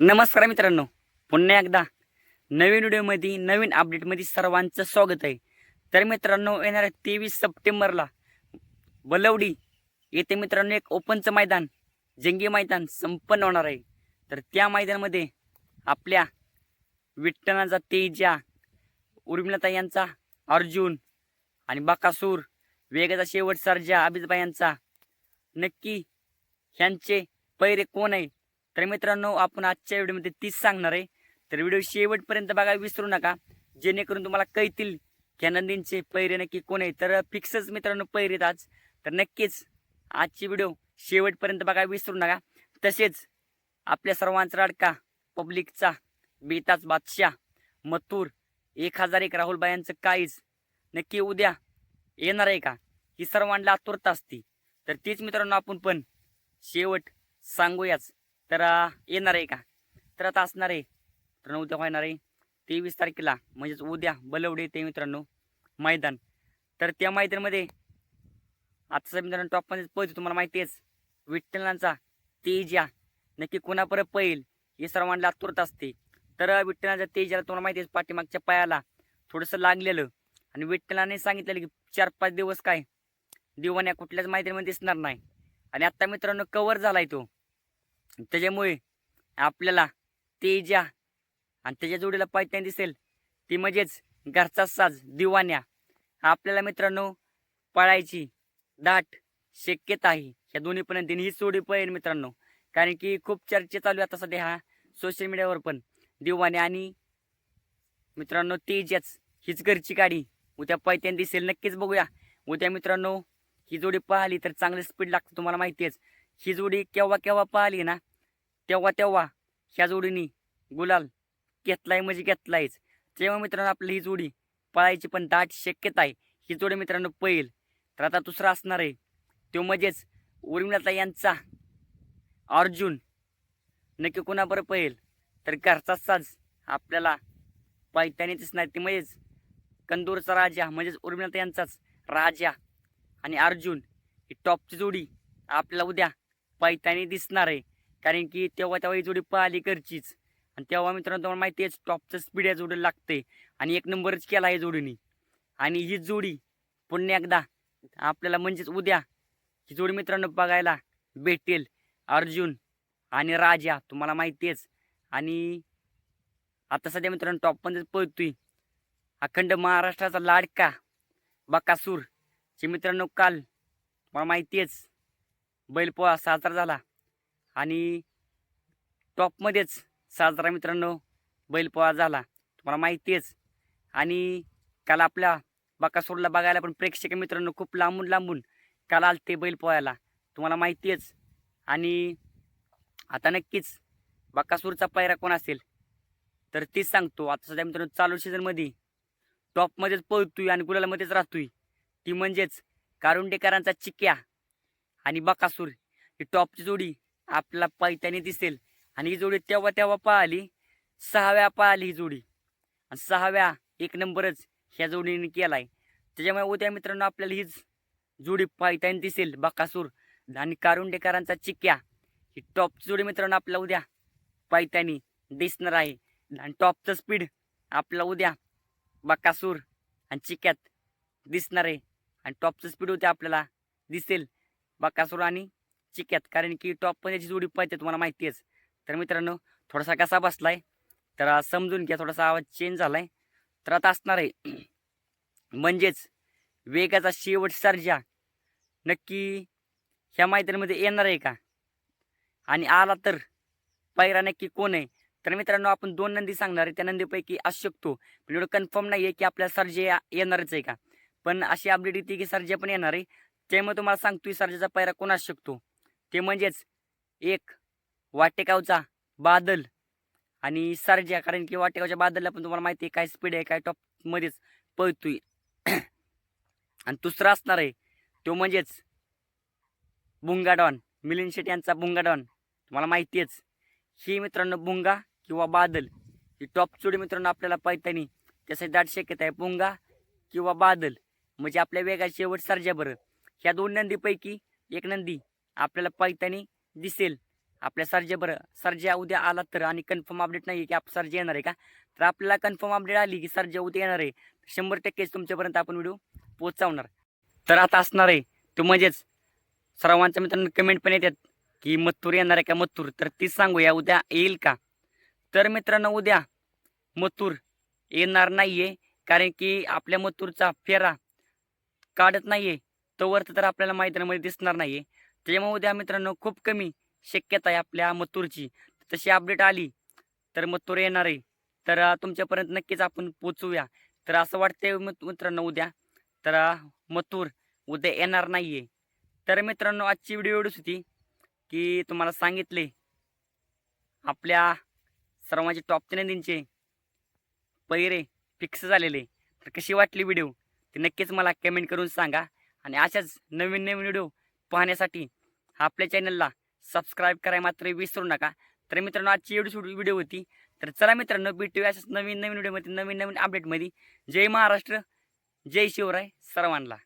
नमस्कार मित्रांनो पुन्हा एकदा नवीन व्हिडिओमध्ये नवीन अपडेटमध्ये सर्वांचं स्वागत आहे. तर मित्रांनो येणाऱ्या तेवीस सप्टेंबरला बलवडी येथे मित्रांनो एक ओपनचं मैदान जंगी मैदान संपन्न होणार आहे. तर त्या मैदानामध्ये आपल्या विठ्ठलाचा तेजा उर्मिलता यांचा अर्जुन आणि बाकासूर वेगाचा शेवट सर्जा अभिजबा यांचा नक्की ह्यांचे पैरे कोण आहे? तर मित्रांनो आपण आजच्या व्हिडिओमध्ये तीच सांगणार आहे. तर व्हिडिओ शेवटपर्यंत बघायला विसरू नका. जेणेकरून तुम्हाला कळतील की नंदींचे पैरे नक्की कोण आहे तर फिक्सच मित्रांनो पैरेत आज. तर नक्कीच आजची व्हिडिओ शेवटपर्यंत बघायला विसरू नका. तसेच आपल्या सर्वांचा अडका पब्लिकचा बेताज बादशाह मथुर एक हजार एक राहुलबायांचं काहीच नक्की उद्या येणार आहे का? ही सर्वांना आतुरता असते. तर तीच मित्रांनो आपण पण शेवट सांगूयाच. तर येणार आहे का? तर आता असणार आहे. तर उद्या होणार आहे. तेवीस तारखेला म्हणजेच उद्या बलवडे ते मित्रांनो मैदान. तर त्या मैदानामध्ये आजचा मित्रांनो टॉपमध्ये पळतो तुम्हाला माहिती आहेच. विठ्ठलांचा तेजा. नक्की कोणापर्यंत पळेल हे सर्वांना आतुरता असते. तर विठ्ठलांच्या तेजाला तुम्हाला माहिती आहे पाठीमागच्या पायाला थोडंसं लागलेलं. आणि विठ्ठलाने सांगितलेलं की चार पाच दिवस काय दिवाण्या कुठल्याच माहितीमध्ये दिसणार नाही. आणि आत्ता मित्रांनो कवर झालाय तो. त्याच्यामुळे आपल्याला तेजा आणि त्याच्या जोडीला पायथ्यान दिसेल ती म्हणजेच घरचा साज दिवाण्या. आपल्याला मित्रांनो पळायची दाट शक्यता आहे. ह्या दोन्ही पण ही जोडी पळेल मित्रांनो. कारण की खूप चर्चा चालू आहे आता सध्या हा सोशल मीडियावर पण. दिवाण्या आणि मित्रांनो तेजाच हीच घरची गाडी. उद्या पायथ्यान दिसेल नक्कीच बघूया. उद्या मित्रांनो ही जोडी पाहिली तर चांगली स्पीड लागते तुम्हाला माहिती आहेच. ही जोडी केव्हा केव्हा पाहिली ना तेव्हा तेव्हा ह्या जोडीनी गुलाल घेतलाय म्हणजे घेतलायच. तेव्हा मित्रांनो आपली ही जोडी पळायची पण दाट शक्यता आहे. ही जोडी मित्रांनो पहिल तर आता दुसरा असणार आहे. तो म्हणजेच उर्मिलाता यांचा अर्जुन. नक्की कोणाबरोबर पहिल तर घरचा साज आपल्याला पायथ्याने दिसणार ती म्हणजेच कंदूरचा राजा म्हणजेच उर्मिलाता यांचाच राजा आणि अर्जुन ही टॉपची जोडी आपल्याला उद्या पायतानी दिसणार आहे. कारण की तेव्हा तेव्हा ही जोडी पाहिली घरचीच. आणि तेव्हा मित्रांनो तुम्हाला माहिती आहे टॉपचं स्पीड या जोडीला लागते. आणि एक नंबरच केला आहे जोडीने. आणि ही जोडी पुन्हा एकदा आपल्याला म्हणजेच उद्या ही जोडी मित्रांनो बघायला भेटेल. अर्जुन आणि राजा तुम्हाला माहिती आहेच आणि आता सध्या मित्रांनो टॉपमध्येच पळतोय अखंड महाराष्ट्राचा लाडका बकासूर. जे मित्रांनो काल तुम्हाला माहिती आहेच बैलपोळा साजरा झाला. आणि टॉपमध्येच साजरा मित्रांनो बैलपोळा झाला. तुम्हाला माहिती आहेच. आणि काल आपल्या बकासूरला बघायला पण प्रेक्षक मित्रांनो खूप लांबून लांबून काल आलते बैलपोळ्याला तुम्हाला माहिती आहेच. आणि आता नक्कीच बकासूरचा पायरा कोण असेल? तर तीच सांगतो. आता सध्या मित्रांनो चालू सीझनमध्ये टॉपमध्येच पळतोय आणि गुलालामध्येच राहतोय. ती म्हणजेच कारुंडेकरांचा चिक्या. आणि बकासूर ही टॉपची जोडी आपला पैत्याने दिसेल. आणि ही जोडी तेव्हा तेव्हा पाहिली सहाव्या पाहिली ही जोडी. आणि सहाव्या एक नंबरच ह्या जोडीने केलाय. त्याच्यामुळे उद्या मित्रांनो आपल्याला हीच जोडी पायथ्याने दिसेल. बकासूर आणि कारुंडेकरांचा चिक्या. ही टॉपची जोडी मित्रांनो आपल्याला उद्या पायथ्याने दिसणार आहे. आणि टॉपचं स्पीड आपला उद्या बकासूर आणि चिक्यात दिसणार आहे. आणि टॉपचं स्पीड उद्या आपल्याला दिसेल. बकासूर आणि चिक्यात. कारण की टॉपमध्ये याची जोडी पाहिजे तुम्हाला माहिती आहेच. तर मित्रांनो थोडासा कसा बसलाय तर समजून घ्या थोडासा आवाज चेंज झालाय. तर आता असणार आहे. म्हणजेच वेगाचा शेवट सर्जा. नक्की ह्या माहितीमध्ये येणार आहे का? आणि आला तर पायरा नक्की कोण आहे? तर मित्रांनो आपण दोन नंदी सांगणार आहे. त्या नंदीपैकी असू शकतो पण एवढं कन्फर्म नाही आहे की आपल्या सर्जे येणारच आहे का? पण अशी अपडेट येते की सर्जे पण येणार आहे. त्यामुळे तुम्हाला सांगतो सर्जाचा पायरा कोणास शकतो? ते म्हणजेच एक वाटेगावचा बादल आणि सर्जा कारण की वाटेगावच्या बादलला पण तुम्हाला माहिती आहे काय स्पीड आहे काय टॉपमध्येच पळतोय. आणि दुसरा असणार आहे तो म्हणजेच बुंगाडॉन मिलिंद शेट यांचा बुंगाडॉन. तुम्हाला माहिती आहेच ही मित्रांनो बुंगा किंवा बादल ही टॉप जोडी मित्रांनो आपल्याला पाहतानी त्यासाठी दाट शक्यता आहे बुंगा किंवा बादल. म्हणजे आपल्या वेगाची शेवट सर्जा बरं. ह्या दोन नंदीपैकी एक नंदी आपल्याला पायतानी दिसेल. आपल्या सरजे बरं. सरजे उद्या आला तर आणि कन्फर्म अपडेट नाही आहे की आप सरजे येणार आहे का? तर आपल्याला कन्फर्म अपडेट आली की सरजे उद्या येणार आहे. शंभर टक्केच तुमच्यापर्यंत आपण व्हिडिओ पोहोचवणार. तर आता असणार आहे. तो म्हणजेच सर्वांच्या मित्रांनो कमेंट पण येतात की मत्तूर येणार आहे का मत्तूर तर तीच सांगूया. उद्या येईल का? तर मित्रांनो उद्या मत्तूर येणार नाही आहे कारण की आपल्या मत्तूरचा फेरा काढत नाही आहे तो तोवर तर आपल्याला मैदानामध्ये दिसणार नाही त्याच्यामुळे उद्या मित्रांनो खूप कमी शक्यता आहे आपल्या मत्तूरची तशी अपडेट आली तर मत्तूर येणार आहे. तर तुमच्यापर्यंत नक्कीच आपण पोचूया तर असं वाटतंय मित्रांनो उद्या. तर अं, मत्तूर उद्या येणार नाहीये. तर मित्रांनो आजची व्हिडिओ एवढीच होती की तुम्हाला सांगितले आपल्या सर्वांचे टॉप नंदींचे पैरे फिक्स झालेले. तर कशी वाटली व्हिडिओ ते नक्कीच मला कमेंट करून सांगा. आणि अशाच नवीन नवीन व्हिडिओ पाहण्यासाठी आपल्या चॅनलला सबस्क्राईब करायला मात्र विसरू नका. तर मित्रांनो आजची एवढीच व्हिडिओ होती. तर चला मित्रांनो भेटू अशाच नवीन नवीन व्हिडिओमध्ये नवीन नवीन अपडेटमध्ये जय महाराष्ट्र जय शिवराय सर्वांना.